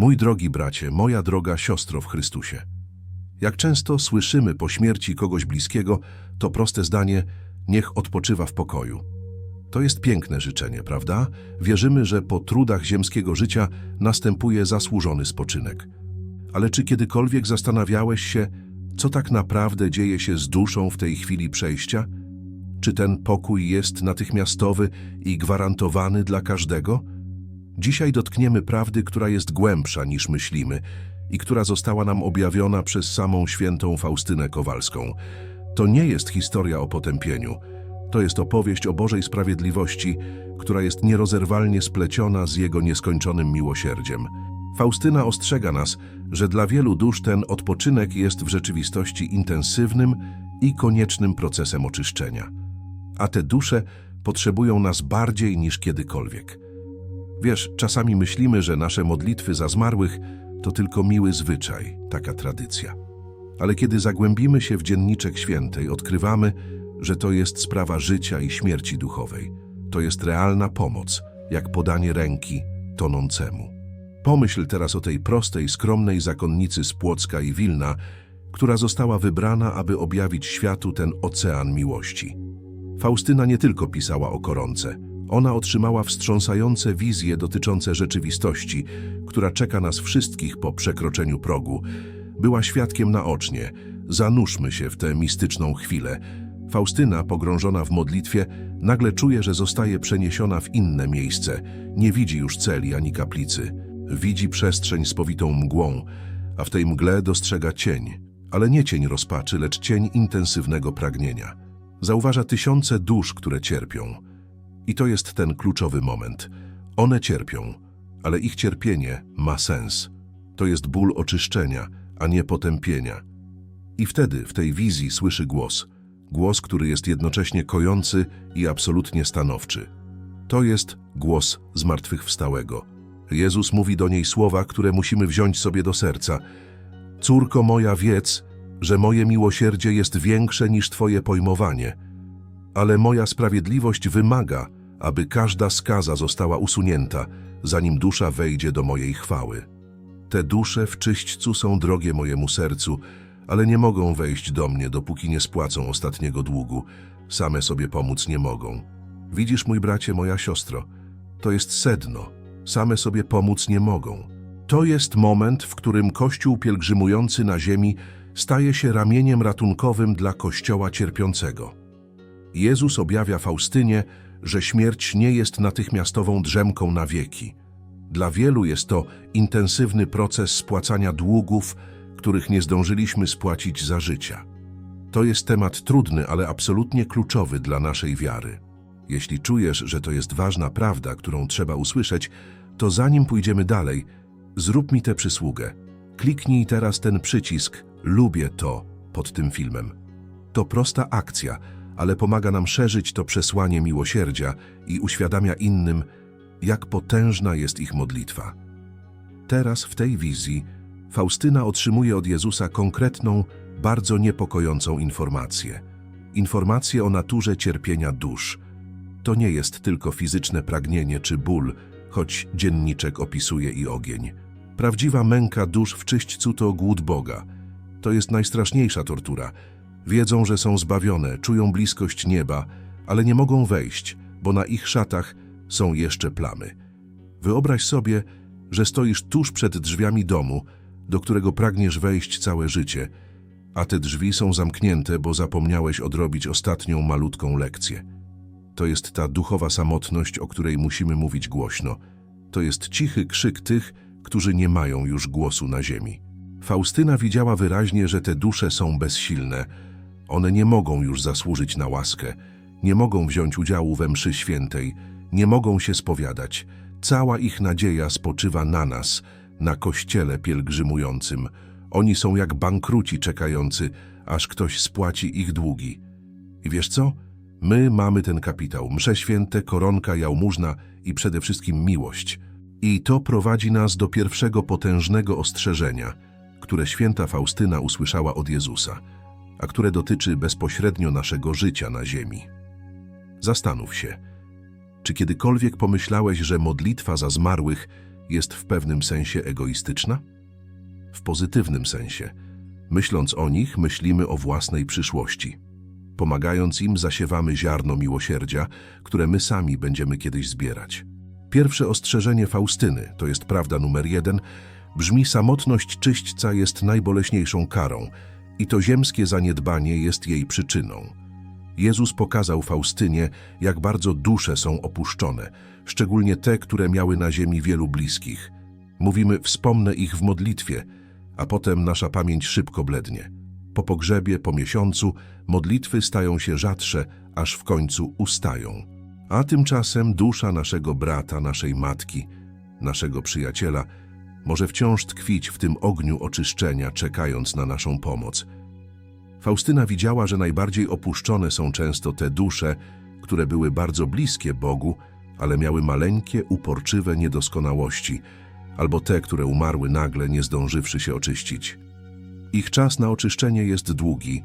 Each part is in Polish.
Mój drogi bracie, moja droga siostro w Chrystusie. Jak często słyszymy po śmierci kogoś bliskiego to proste zdanie niech odpoczywa w pokoju. To jest piękne życzenie, prawda? Wierzymy, że po trudach ziemskiego życia następuje zasłużony spoczynek. Ale czy kiedykolwiek zastanawiałeś się, co tak naprawdę dzieje się z duszą w tej chwili przejścia? Czy ten pokój jest natychmiastowy i gwarantowany dla każdego? Dzisiaj dotkniemy prawdy, która jest głębsza niż myślimy i która została nam objawiona przez samą świętą Faustynę Kowalską. To nie jest historia o potępieniu. To jest opowieść o Bożej sprawiedliwości, która jest nierozerwalnie spleciona z Jego nieskończonym miłosierdziem. Faustyna ostrzega nas, że dla wielu dusz ten odpoczynek jest w rzeczywistości intensywnym i koniecznym procesem oczyszczenia. A te dusze potrzebują nas bardziej niż kiedykolwiek. Wiesz, czasami myślimy, że nasze modlitwy za zmarłych to tylko miły zwyczaj, taka tradycja. Ale kiedy zagłębimy się w dzienniczek świętej, odkrywamy, że to jest sprawa życia i śmierci duchowej. To jest realna pomoc, jak podanie ręki tonącemu. Pomyśl teraz o tej prostej, skromnej zakonnicy z Płocka i Wilna, która została wybrana, aby objawić światu ten ocean miłości. Faustyna nie tylko pisała o koronce. Ona otrzymała wstrząsające wizje dotyczące rzeczywistości, która czeka nas wszystkich po przekroczeniu progu. Była świadkiem naocznie. Zanurzmy się w tę mistyczną chwilę. Faustyna, pogrążona w modlitwie, nagle czuje, że zostaje przeniesiona w inne miejsce. Nie widzi już celi ani kaplicy. Widzi przestrzeń spowitą mgłą, a w tej mgle dostrzega cień. Ale nie cień rozpaczy, lecz cień intensywnego pragnienia. Zauważa tysiące dusz, które cierpią. I to jest ten kluczowy moment. One cierpią, ale ich cierpienie ma sens. To jest ból oczyszczenia, a nie potępienia. I wtedy w tej wizji słyszy głos. Głos, który jest jednocześnie kojący i absolutnie stanowczy. To jest głos zmartwychwstałego. Jezus mówi do niej słowa, które musimy wziąć sobie do serca. Córko moja, wiedz, że moje miłosierdzie jest większe niż twoje pojmowanie. Ale moja sprawiedliwość wymaga, aby każda skaza została usunięta, zanim dusza wejdzie do mojej chwały. Te dusze w czyśćcu są drogie mojemu sercu, ale nie mogą wejść do mnie, dopóki nie spłacą ostatniego długu. Same sobie pomóc nie mogą. Widzisz, mój bracie, moja siostro, to jest sedno. Same sobie pomóc nie mogą. To jest moment, w którym Kościół pielgrzymujący na ziemi staje się ramieniem ratunkowym dla Kościoła cierpiącego. Jezus objawia Faustynie, że śmierć nie jest natychmiastową drzemką na wieki. Dla wielu jest to intensywny proces spłacania długów, których nie zdążyliśmy spłacić za życia. To jest temat trudny, ale absolutnie kluczowy dla naszej wiary. Jeśli czujesz, że to jest ważna prawda, którą trzeba usłyszeć, to zanim pójdziemy dalej, zrób mi tę przysługę. Kliknij teraz ten przycisk Lubię to pod tym filmem. To prosta akcja, ale pomaga nam szerzyć to przesłanie miłosierdzia i uświadamia innym, jak potężna jest ich modlitwa. Teraz w tej wizji Faustyna otrzymuje od Jezusa konkretną, bardzo niepokojącą informację. Informację o naturze cierpienia dusz. To nie jest tylko fizyczne pragnienie czy ból, choć dzienniczek opisuje i ogień. Prawdziwa męka dusz w czyśćcu to głód Boga. To jest najstraszniejsza tortura. Wiedzą, że są zbawione, czują bliskość nieba, ale nie mogą wejść, bo na ich szatach są jeszcze plamy. Wyobraź sobie, że stoisz tuż przed drzwiami domu, do którego pragniesz wejść całe życie, a te drzwi są zamknięte, bo zapomniałeś odrobić ostatnią malutką lekcję. To jest ta duchowa samotność, o której musimy mówić głośno. To jest cichy krzyk tych, którzy nie mają już głosu na ziemi. Faustyna widziała wyraźnie, że te dusze są bezsilne. One nie mogą już zasłużyć na łaskę, nie mogą wziąć udziału we mszy świętej, nie mogą się spowiadać. Cała ich nadzieja spoczywa na nas, na kościele pielgrzymującym. Oni są jak bankruci czekający, aż ktoś spłaci ich długi. I wiesz co? My mamy ten kapitał, msze święte, koronka, jałmużna i przede wszystkim miłość. I to prowadzi nas do pierwszego potężnego ostrzeżenia, które święta Faustyna usłyszała od Jezusa, a które dotyczy bezpośrednio naszego życia na ziemi. Zastanów się, czy kiedykolwiek pomyślałeś, że modlitwa za zmarłych jest w pewnym sensie egoistyczna? W pozytywnym sensie. Myśląc o nich, myślimy o własnej przyszłości. Pomagając im, zasiewamy ziarno miłosierdzia, które my sami będziemy kiedyś zbierać. Pierwsze ostrzeżenie Faustyny, to jest prawda numer jeden, brzmi samotność czyśćca jest najboleśniejszą karą i to ziemskie zaniedbanie jest jej przyczyną. Jezus pokazał Faustynie, jak bardzo dusze są opuszczone, szczególnie te, które miały na ziemi wielu bliskich. Mówimy, wspomnę ich w modlitwie, a potem nasza pamięć szybko blednie. Po pogrzebie, po miesiącu, modlitwy stają się rzadsze, aż w końcu ustają. A tymczasem dusza naszego brata, naszej matki, naszego przyjaciela może wciąż tkwić w tym ogniu oczyszczenia, czekając na naszą pomoc. Faustyna widziała, że najbardziej opuszczone są często te dusze, które były bardzo bliskie Bogu, ale miały maleńkie, uporczywe niedoskonałości, albo te, które umarły nagle, nie zdążywszy się oczyścić. Ich czas na oczyszczenie jest długi,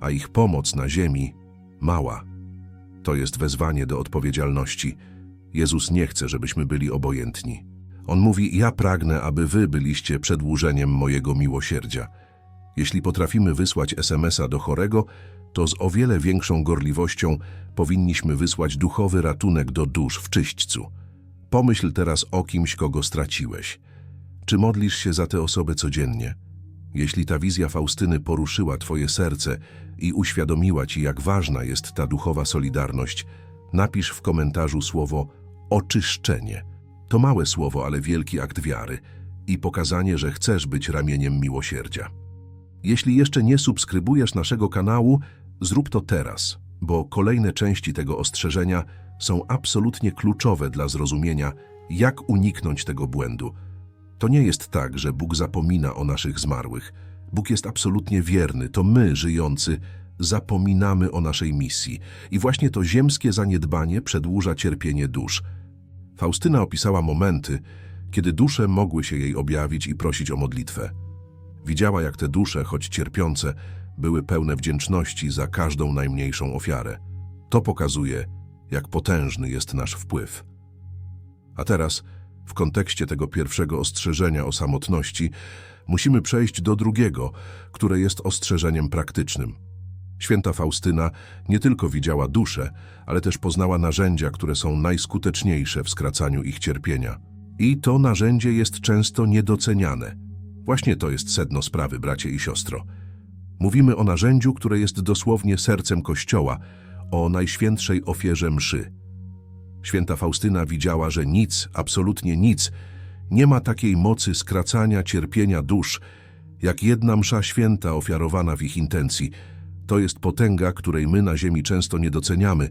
a ich pomoc na ziemi mała. To jest wezwanie do odpowiedzialności. Jezus nie chce, żebyśmy byli obojętni. On mówi, ja pragnę, aby wy byliście przedłużeniem mojego miłosierdzia. Jeśli potrafimy wysłać SMS-a do chorego, to z o wiele większą gorliwością powinniśmy wysłać duchowy ratunek do dusz w czyśćcu. Pomyśl teraz o kimś, kogo straciłeś. Czy modlisz się za tę osobę codziennie? Jeśli ta wizja Faustyny poruszyła Twoje serce i uświadomiła Ci, jak ważna jest ta duchowa solidarność, napisz w komentarzu słowo oczyszczenie. To małe słowo, ale wielki akt wiary i pokazanie, że chcesz być ramieniem miłosierdzia. Jeśli jeszcze nie subskrybujesz naszego kanału, zrób to teraz, bo kolejne części tego ostrzeżenia są absolutnie kluczowe dla zrozumienia, jak uniknąć tego błędu. To nie jest tak, że Bóg zapomina o naszych zmarłych. Bóg jest absolutnie wierny. To my, żyjący, zapominamy o naszej misji. I właśnie to ziemskie zaniedbanie przedłuża cierpienie dusz. Faustyna opisała momenty, kiedy dusze mogły się jej objawić i prosić o modlitwę. Widziała, jak te dusze, choć cierpiące, były pełne wdzięczności za każdą najmniejszą ofiarę. To pokazuje, jak potężny jest nasz wpływ. A teraz, w kontekście tego pierwszego ostrzeżenia o samotności, musimy przejść do drugiego, które jest ostrzeżeniem praktycznym. Święta Faustyna nie tylko widziała duszę, ale też poznała narzędzia, które są najskuteczniejsze w skracaniu ich cierpienia. I to narzędzie jest często niedoceniane. Właśnie to jest sedno sprawy, bracie i siostro. Mówimy o narzędziu, które jest dosłownie sercem Kościoła, o najświętszej ofierze mszy. Święta Faustyna widziała, że nic, absolutnie nic, nie ma takiej mocy skracania cierpienia dusz, jak jedna msza święta ofiarowana w ich intencji. To jest potęga, której my na ziemi często nie doceniamy,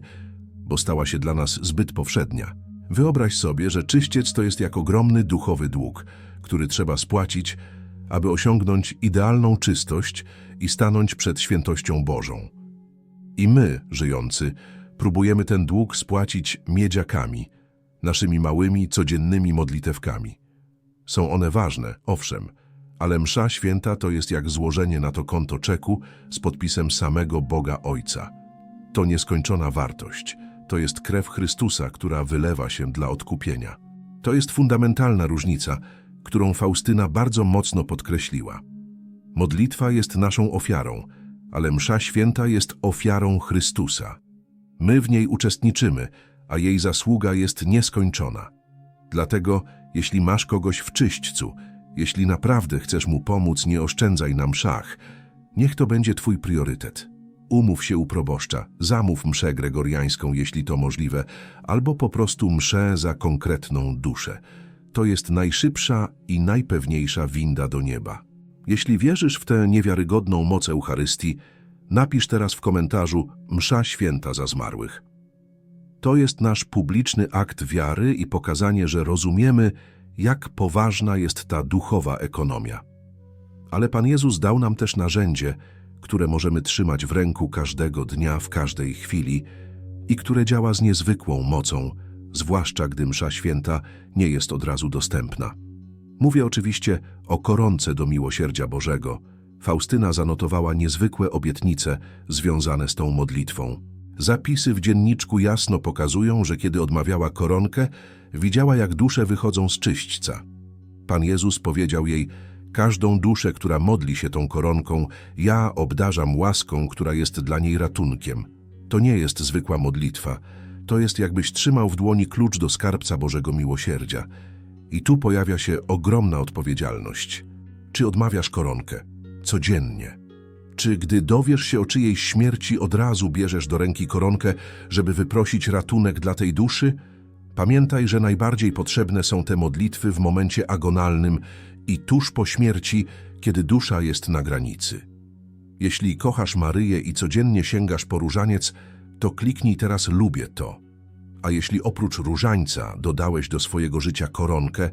bo stała się dla nas zbyt powszednia. Wyobraź sobie, że czyściec to jest jak ogromny duchowy dług, który trzeba spłacić, aby osiągnąć idealną czystość i stanąć przed świętością Bożą. I my, żyjący, próbujemy ten dług spłacić miedziakami, naszymi małymi, codziennymi modlitewkami. Są one ważne, owszem, ale msza święta to jest jak złożenie na to konto czeku z podpisem samego Boga Ojca. To nieskończona wartość, to jest krew Chrystusa, która wylewa się dla odkupienia. To jest fundamentalna różnica, którą Faustyna bardzo mocno podkreśliła. Modlitwa jest naszą ofiarą, ale msza święta jest ofiarą Chrystusa. My w niej uczestniczymy, a jej zasługa jest nieskończona. Dlatego, jeśli masz kogoś w czyśćcu, jeśli naprawdę chcesz mu pomóc, nie oszczędzaj na mszach. Niech to będzie twój priorytet. Umów się u proboszcza, zamów mszę gregoriańską, jeśli to możliwe, albo po prostu mszę za konkretną duszę. To jest najszybsza i najpewniejsza winda do nieba. Jeśli wierzysz w tę niewiarygodną moc Eucharystii, napisz teraz w komentarzu Msza Święta za zmarłych. To jest nasz publiczny akt wiary i pokazanie, że rozumiemy, jak poważna jest ta duchowa ekonomia. Ale Pan Jezus dał nam też narzędzie, które możemy trzymać w ręku każdego dnia, w każdej chwili i które działa z niezwykłą mocą, zwłaszcza gdy msza święta nie jest od razu dostępna. Mówię oczywiście o koronce do miłosierdzia Bożego. Faustyna zanotowała niezwykłe obietnice związane z tą modlitwą. Zapisy w dzienniczku jasno pokazują, że kiedy odmawiała koronkę, widziała jak dusze wychodzą z czyśćca. Pan Jezus powiedział jej, każdą duszę, która modli się tą koronką, ja obdarzam łaską, która jest dla niej ratunkiem. To nie jest zwykła modlitwa, to jest jakbyś trzymał w dłoni klucz do skarbca Bożego Miłosierdzia. I tu pojawia się ogromna odpowiedzialność. Czy odmawiasz koronkę? Codziennie. Czy gdy dowiesz się o czyjejś śmierci, od razu bierzesz do ręki koronkę, żeby wyprosić ratunek dla tej duszy? Pamiętaj, że najbardziej potrzebne są te modlitwy w momencie agonalnym i tuż po śmierci, kiedy dusza jest na granicy. Jeśli kochasz Maryję i codziennie sięgasz po różaniec, to kliknij teraz lubię to. A jeśli oprócz różańca dodałeś do swojego życia koronkę,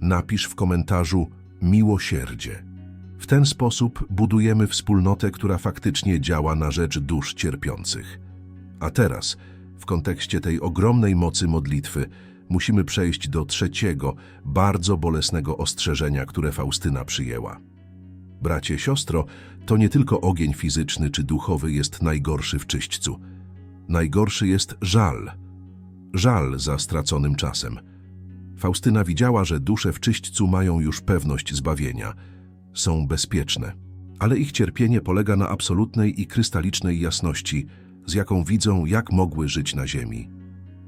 napisz w komentarzu miłosierdzie. W ten sposób budujemy wspólnotę, która faktycznie działa na rzecz dusz cierpiących. A teraz, w kontekście tej ogromnej mocy modlitwy, musimy przejść do trzeciego, bardzo bolesnego ostrzeżenia, które Faustyna przyjęła. Bracie, siostro, to nie tylko ogień fizyczny czy duchowy jest najgorszy w czyśćcu. Najgorszy jest żal. Żal za straconym czasem. Faustyna widziała, że dusze w czyśćcu mają już pewność zbawienia. Są bezpieczne. Ale ich cierpienie polega na absolutnej i krystalicznej jasności, z jaką widzą, jak mogły żyć na ziemi.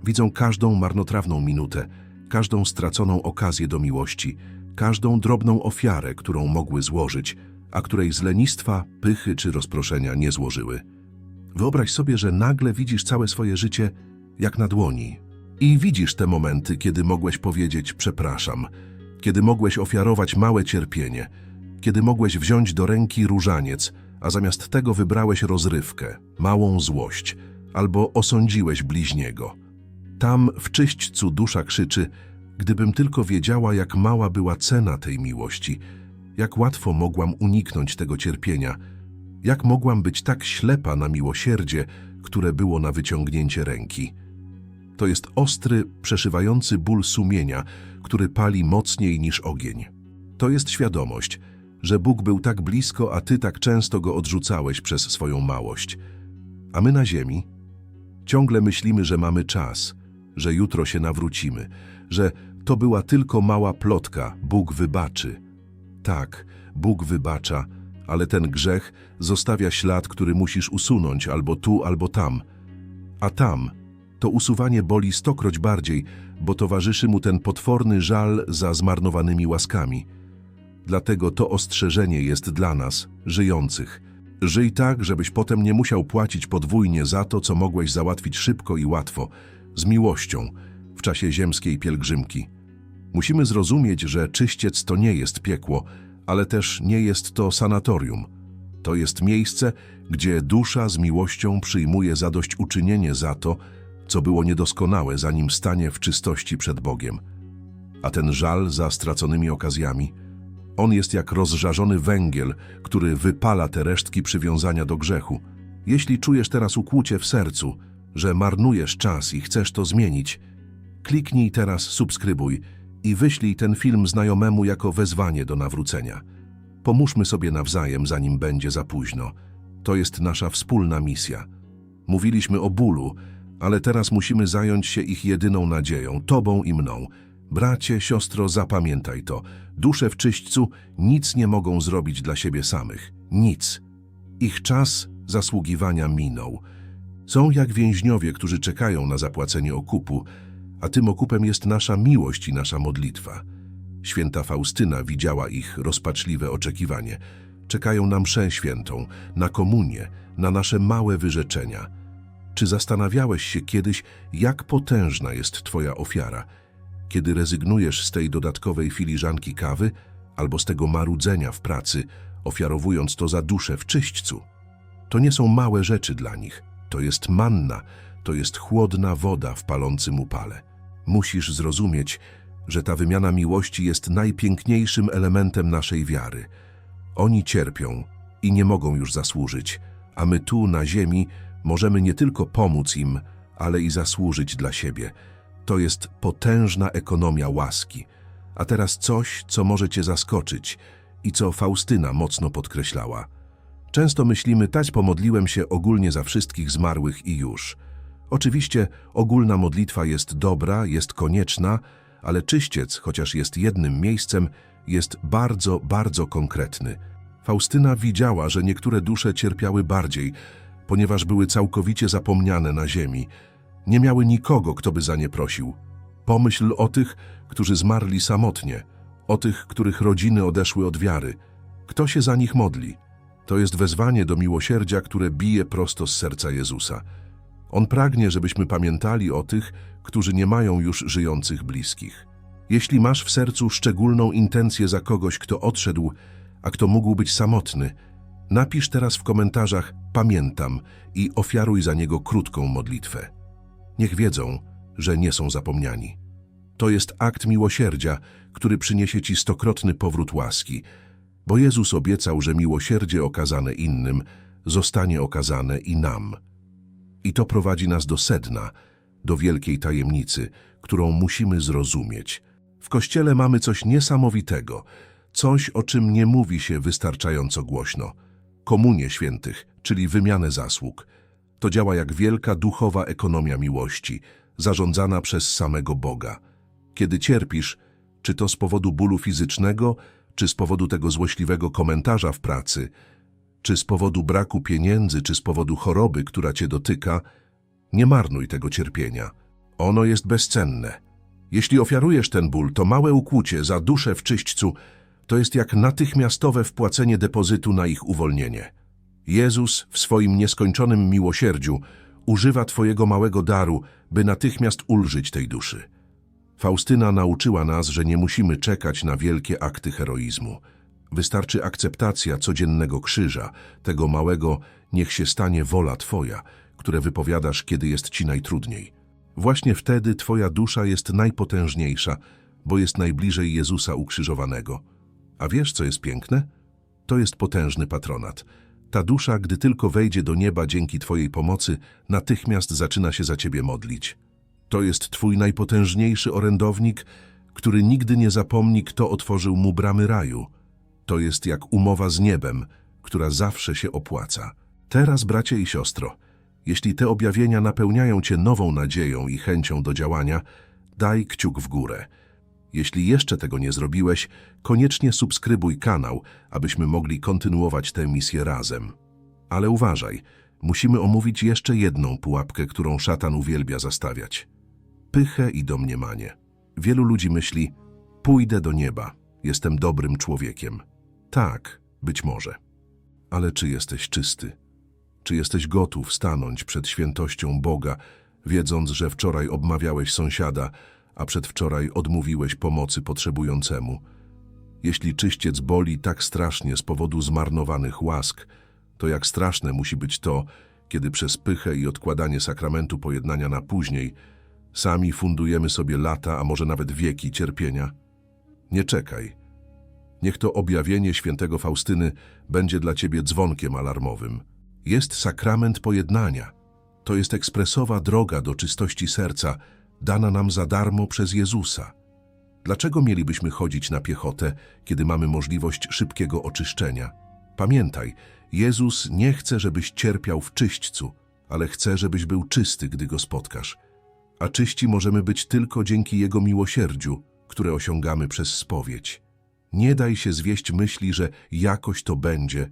Widzą każdą marnotrawną minutę, każdą straconą okazję do miłości, każdą drobną ofiarę, którą mogły złożyć, a której z lenistwa, pychy czy rozproszenia nie złożyły. Wyobraź sobie, że nagle widzisz całe swoje życie jak na dłoni. I widzisz te momenty, kiedy mogłeś powiedzieć przepraszam, kiedy mogłeś ofiarować małe cierpienie, kiedy mogłeś wziąć do ręki różaniec, a zamiast tego wybrałeś rozrywkę, małą złość, albo osądziłeś bliźniego. Tam w czyśćcu dusza krzyczy, gdybym tylko wiedziała, jak mała była cena tej miłości, jak łatwo mogłam uniknąć tego cierpienia, jak mogłam być tak ślepa na miłosierdzie, które było na wyciągnięcie ręki. To jest ostry, przeszywający ból sumienia, który pali mocniej niż ogień. To jest świadomość, że Bóg był tak blisko, a ty tak często go odrzucałeś przez swoją małość. A my na ziemi ciągle myślimy, że mamy czas, że jutro się nawrócimy, że to była tylko mała plotka, Bóg wybaczy. Tak, Bóg wybacza, ale ten grzech zostawia ślad, który musisz usunąć albo tu, albo tam. A tam to usuwanie boli stokroć bardziej, bo towarzyszy mu ten potworny żal za zmarnowanymi łaskami. Dlatego to ostrzeżenie jest dla nas, żyjących. Żyj tak, żebyś potem nie musiał płacić podwójnie za to, co mogłeś załatwić szybko i łatwo, z miłością, w czasie ziemskiej pielgrzymki. Musimy zrozumieć, że czyściec to nie jest piekło, ale też nie jest to sanatorium. To jest miejsce, gdzie dusza z miłością przyjmuje zadośćuczynienie za to, co było niedoskonałe, zanim stanie w czystości przed Bogiem. A ten żal za straconymi okazjami, on jest jak rozżarzony węgiel, który wypala te resztki przywiązania do grzechu. Jeśli czujesz teraz ukłucie w sercu, że marnujesz czas i chcesz to zmienić, kliknij teraz subskrybuj i wyślij ten film znajomemu jako wezwanie do nawrócenia. Pomóżmy sobie nawzajem, zanim będzie za późno. To jest nasza wspólna misja. Mówiliśmy o bólu, ale teraz musimy zająć się ich jedyną nadzieją, tobą i mną. Bracie, siostro, zapamiętaj to. Dusze w czyśćcu nic nie mogą zrobić dla siebie samych. Nic. Ich czas zasługiwania minął. Są jak więźniowie, którzy czekają na zapłacenie okupu, a tym okupem jest nasza miłość i nasza modlitwa. Święta Faustyna widziała ich rozpaczliwe oczekiwanie. Czekają na mszę świętą, na komunię, na nasze małe wyrzeczenia. Czy zastanawiałeś się kiedyś, jak potężna jest Twoja ofiara, kiedy rezygnujesz z tej dodatkowej filiżanki kawy albo z tego marudzenia w pracy, ofiarowując to za duszę w czyśćcu? To nie są małe rzeczy dla nich. To jest manna, to jest chłodna woda w palącym upale. Musisz zrozumieć, że ta wymiana miłości jest najpiękniejszym elementem naszej wiary. Oni cierpią i nie mogą już zasłużyć, a my tu, na ziemi, możemy nie tylko pomóc im, ale i zasłużyć dla siebie. To jest potężna ekonomia łaski. A teraz coś, co może cię zaskoczyć i co Faustyna mocno podkreślała. Często myślimy, tać pomodliłem się ogólnie za wszystkich zmarłych i już. Oczywiście ogólna modlitwa jest dobra, jest konieczna, ale czyściec, chociaż jest jednym miejscem, jest bardzo, bardzo konkretny. Faustyna widziała, że niektóre dusze cierpiały bardziej, ponieważ były całkowicie zapomniane na ziemi. Nie miały nikogo, kto by za nie prosił. Pomyśl o tych, którzy zmarli samotnie, o tych, których rodziny odeszły od wiary. Kto się za nich modli? To jest wezwanie do miłosierdzia, które bije prosto z serca Jezusa. On pragnie, żebyśmy pamiętali o tych, którzy nie mają już żyjących bliskich. Jeśli masz w sercu szczególną intencję za kogoś, kto odszedł, a kto mógł być samotny, napisz teraz w komentarzach pamiętam i ofiaruj za niego krótką modlitwę. Niech wiedzą, że nie są zapomniani. To jest akt miłosierdzia, który przyniesie ci stokrotny powrót łaski, bo Jezus obiecał, że miłosierdzie okazane innym zostanie okazane i nam. I to prowadzi nas do sedna, do wielkiej tajemnicy, którą musimy zrozumieć. W Kościele mamy coś niesamowitego, coś, o czym nie mówi się wystarczająco głośno. Komunię świętych, czyli wymianę zasług. To działa jak wielka duchowa ekonomia miłości, zarządzana przez samego Boga. Kiedy cierpisz, czy to z powodu bólu fizycznego, czy z powodu tego złośliwego komentarza w pracy, czy z powodu braku pieniędzy, czy z powodu choroby, która cię dotyka, nie marnuj tego cierpienia. Ono jest bezcenne. Jeśli ofiarujesz ten ból, to małe ukłucie za duszę w czyśćcu to jest jak natychmiastowe wpłacenie depozytu na ich uwolnienie. Jezus w swoim nieskończonym miłosierdziu używa Twojego małego daru, by natychmiast ulżyć tej duszy. Faustyna nauczyła nas, że nie musimy czekać na wielkie akty heroizmu. Wystarczy akceptacja codziennego krzyża, tego małego niech się stanie wola Twoja, które wypowiadasz, kiedy jest Ci najtrudniej. Właśnie wtedy Twoja dusza jest najpotężniejsza, bo jest najbliżej Jezusa ukrzyżowanego. A wiesz, co jest piękne? To jest potężny patronat. Ta dusza, gdy tylko wejdzie do nieba dzięki Twojej pomocy, natychmiast zaczyna się za Ciebie modlić. To jest Twój najpotężniejszy orędownik, który nigdy nie zapomni, kto otworzył mu bramy raju. To jest jak umowa z niebem, która zawsze się opłaca. Teraz, bracie i siostro, jeśli te objawienia napełniają Cię nową nadzieją i chęcią do działania, daj kciuk w górę. Jeśli jeszcze tego nie zrobiłeś, koniecznie subskrybuj kanał, abyśmy mogli kontynuować tę misję razem. Ale uważaj, musimy omówić jeszcze jedną pułapkę, którą szatan uwielbia zastawiać. Pychę i domniemanie. Wielu ludzi myśli, pójdę do nieba, jestem dobrym człowiekiem. Tak, być może. Ale czy jesteś czysty? Czy jesteś gotów stanąć przed świętością Boga, wiedząc, że wczoraj obmawiałeś sąsiada, a przedwczoraj odmówiłeś pomocy potrzebującemu? Jeśli czyściec boli tak strasznie z powodu zmarnowanych łask, to jak straszne musi być to, kiedy przez pychę i odkładanie sakramentu pojednania na później sami fundujemy sobie lata, a może nawet wieki cierpienia? Nie czekaj. Niech to objawienie świętego Faustyny będzie dla ciebie dzwonkiem alarmowym. Jest sakrament pojednania. To jest ekspresowa droga do czystości serca, dana nam za darmo przez Jezusa. Dlaczego mielibyśmy chodzić na piechotę, kiedy mamy możliwość szybkiego oczyszczenia? Pamiętaj, Jezus nie chce, żebyś cierpiał w czyśćcu, ale chce, żebyś był czysty, gdy Go spotkasz. A czyści możemy być tylko dzięki Jego miłosierdziu, które osiągamy przez spowiedź. Nie daj się zwieść myśli, że jakoś to będzie.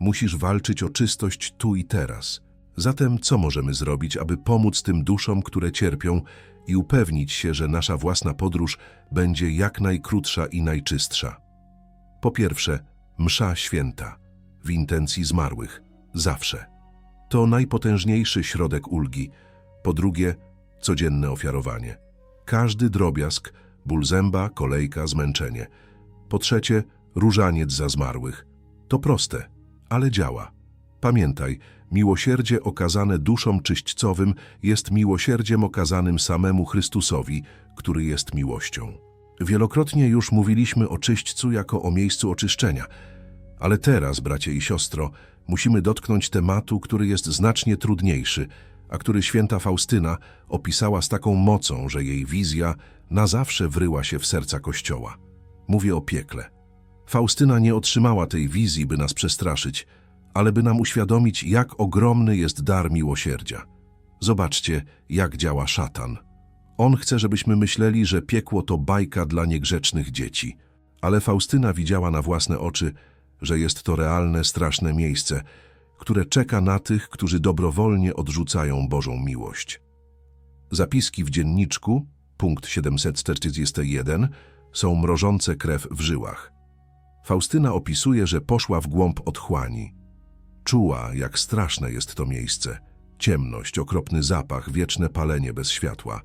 Musisz walczyć o czystość tu i teraz. Zatem co możemy zrobić, aby pomóc tym duszom, które cierpią i upewnić się, że nasza własna podróż będzie jak najkrótsza i najczystsza? Po pierwsze, msza święta, w intencji zmarłych, zawsze. To najpotężniejszy środek ulgi. Po drugie, codzienne ofiarowanie. Każdy drobiazg, ból zęba, kolejka, zmęczenie. Po trzecie, różaniec za zmarłych. To proste, ale działa. Pamiętaj, miłosierdzie okazane duszom czyśćcowym jest miłosierdziem okazanym samemu Chrystusowi, który jest miłością. Wielokrotnie już mówiliśmy o czyśćcu jako o miejscu oczyszczenia, ale teraz, bracie i siostro, musimy dotknąć tematu, który jest znacznie trudniejszy, a który święta Faustyna opisała z taką mocą, że jej wizja na zawsze wryła się w serca Kościoła. Mówię o piekle. Faustyna nie otrzymała tej wizji, by nas przestraszyć, ale by nam uświadomić, jak ogromny jest dar miłosierdzia. Zobaczcie, jak działa szatan. On chce, żebyśmy myśleli, że piekło to bajka dla niegrzecznych dzieci. Ale Faustyna widziała na własne oczy, że jest to realne, straszne miejsce, które czeka na tych, którzy dobrowolnie odrzucają Bożą miłość. Zapiski w dzienniczku, punkt 741, są mrożące krew w żyłach. Faustyna opisuje, że poszła w głąb otchłani. Czuła, jak straszne jest to miejsce. Ciemność, okropny zapach, wieczne palenie bez światła.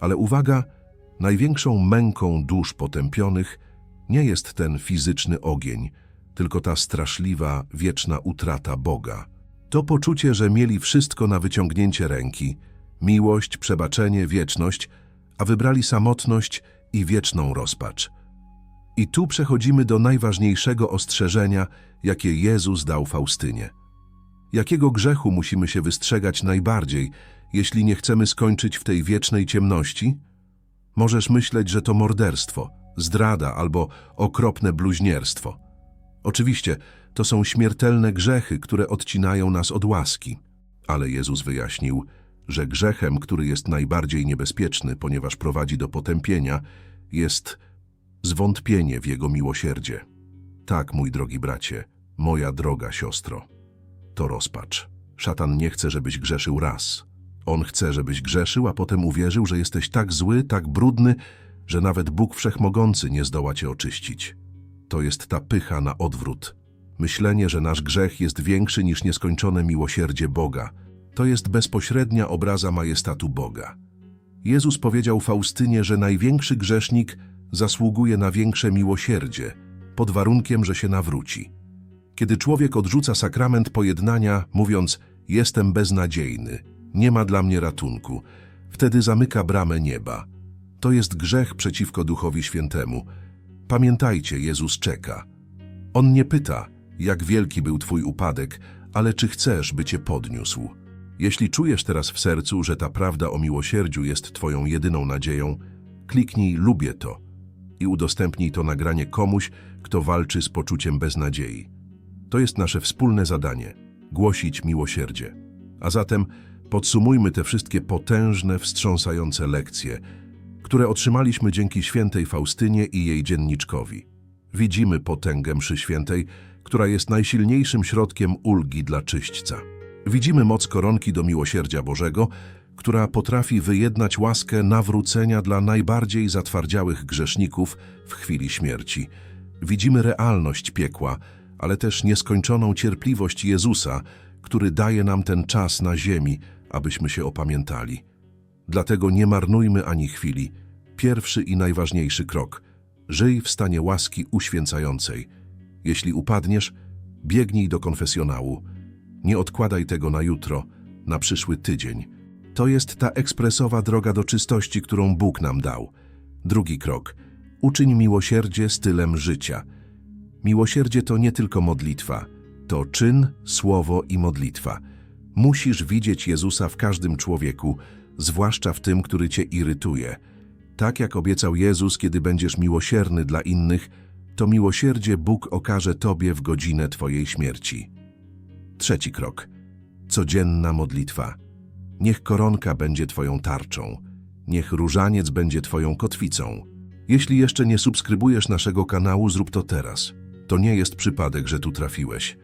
Ale uwaga, największą męką dusz potępionych nie jest ten fizyczny ogień, tylko ta straszliwa, wieczna utrata Boga. To poczucie, że mieli wszystko na wyciągnięcie ręki, miłość, przebaczenie, wieczność, a wybrali samotność i wieczną rozpacz. I tu przechodzimy do najważniejszego ostrzeżenia, jakie Jezus dał Faustynie. Jakiego grzechu musimy się wystrzegać najbardziej, jeśli nie chcemy skończyć w tej wiecznej ciemności? Możesz myśleć, że to morderstwo, zdrada albo okropne bluźnierstwo. Oczywiście, to są śmiertelne grzechy, które odcinają nas od łaski. Ale Jezus wyjaśnił, że grzechem, który jest najbardziej niebezpieczny, ponieważ prowadzi do potępienia, jest zwątpienie w Jego miłosierdzie. Tak, mój drogi bracie, moja droga siostro, to rozpacz. Szatan nie chce, żebyś grzeszył raz. On chce, żebyś grzeszył, a potem uwierzył, że jesteś tak zły, tak brudny, że nawet Bóg Wszechmogący nie zdoła cię oczyścić. To jest ta pycha na odwrót. Myślenie, że nasz grzech jest większy niż nieskończone miłosierdzie Boga. To jest bezpośrednia obraza majestatu Boga. Jezus powiedział Faustynie, że największy grzesznik zasługuje na większe miłosierdzie, pod warunkiem, że się nawróci. Kiedy człowiek odrzuca sakrament pojednania, mówiąc: Jestem beznadziejny, nie ma dla mnie ratunku, wtedy zamyka bramę nieba. To jest grzech przeciwko Duchowi Świętemu. Pamiętajcie, Jezus czeka. On nie pyta, jak wielki był Twój upadek, ale czy chcesz, by Cię podniósł. Jeśli czujesz teraz w sercu, że ta prawda o miłosierdziu jest Twoją jedyną nadzieją, kliknij lubię to i udostępnij to nagranie komuś, kto walczy z poczuciem beznadziei. To jest nasze wspólne zadanie głosić miłosierdzie. A zatem podsumujmy te wszystkie potężne, wstrząsające lekcje, które otrzymaliśmy dzięki świętej Faustynie i jej dzienniczkowi. Widzimy potęgę mszy świętej, która jest najsilniejszym środkiem ulgi dla czyśćca. Widzimy moc koronki do miłosierdzia Bożego, która potrafi wyjednać łaskę nawrócenia dla najbardziej zatwardziałych grzeszników w chwili śmierci. Widzimy realność piekła, ale też nieskończoną cierpliwość Jezusa, który daje nam ten czas na ziemi, abyśmy się opamiętali. Dlatego nie marnujmy ani chwili. Pierwszy i najważniejszy krok. Żyj w stanie łaski uświęcającej. Jeśli upadniesz, biegnij do konfesjonału. Nie odkładaj tego na jutro, na przyszły tydzień. To jest ta ekspresowa droga do czystości, którą Bóg nam dał. Drugi krok. Uczyń miłosierdzie stylem życia. Miłosierdzie to nie tylko modlitwa. To czyn, słowo i modlitwa. Musisz widzieć Jezusa w każdym człowieku, zwłaszcza w tym, który cię irytuje. Tak jak obiecał Jezus, kiedy będziesz miłosierny dla innych, to miłosierdzie Bóg okaże tobie w godzinę twojej śmierci. Trzeci krok. Codzienna modlitwa. Niech koronka będzie twoją tarczą. Niech różaniec będzie twoją kotwicą. Jeśli jeszcze nie subskrybujesz naszego kanału, zrób to teraz. To nie jest przypadek, że tu trafiłeś.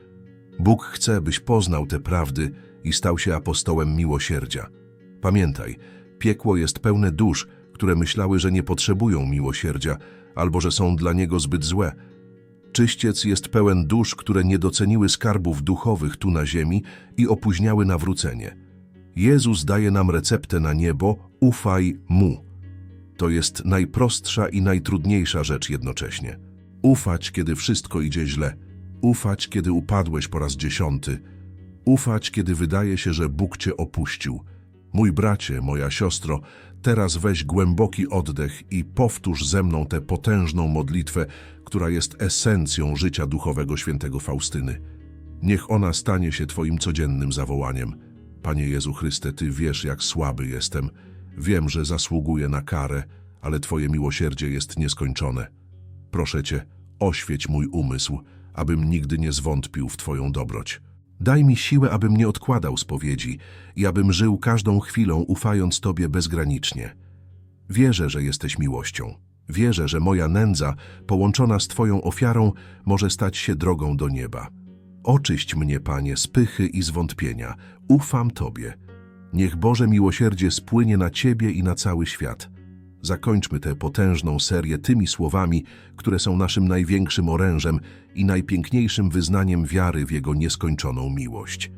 Bóg chce, byś poznał te prawdy i stał się apostołem miłosierdzia. Pamiętaj, piekło jest pełne dusz, które myślały, że nie potrzebują miłosierdzia albo że są dla niego zbyt złe. Czyściec jest pełen dusz, które nie doceniły skarbów duchowych tu na ziemi i opóźniały nawrócenie. Jezus daje nam receptę na niebo, ufaj Mu. To jest najprostsza i najtrudniejsza rzecz jednocześnie. Ufać, kiedy wszystko idzie źle. Ufać, kiedy upadłeś po raz dziesiąty. Ufać, kiedy wydaje się, że Bóg cię opuścił. Mój bracie, moja siostro, teraz weź głęboki oddech i powtórz ze mną tę potężną modlitwę, która jest esencją życia duchowego świętego Faustyny. Niech ona stanie się Twoim codziennym zawołaniem. Panie Jezu Chryste, Ty wiesz, jak słaby jestem. Wiem, że zasługuję na karę, ale Twoje miłosierdzie jest nieskończone. Proszę Cię, oświeć mój umysł, abym nigdy nie zwątpił w Twoją dobroć. Daj mi siłę, abym nie odkładał spowiedzi i abym żył każdą chwilą, ufając Tobie bezgranicznie. Wierzę, że jesteś miłością. Wierzę, że moja nędza, połączona z Twoją ofiarą, może stać się drogą do nieba. Oczyść mnie, Panie, z pychy i zwątpienia. Ufam Tobie. Niech Boże miłosierdzie spłynie na Ciebie i na cały świat. Zakończmy tę potężną serię tymi słowami, które są naszym największym orężem i najpiękniejszym wyznaniem wiary w Jego nieskończoną miłość.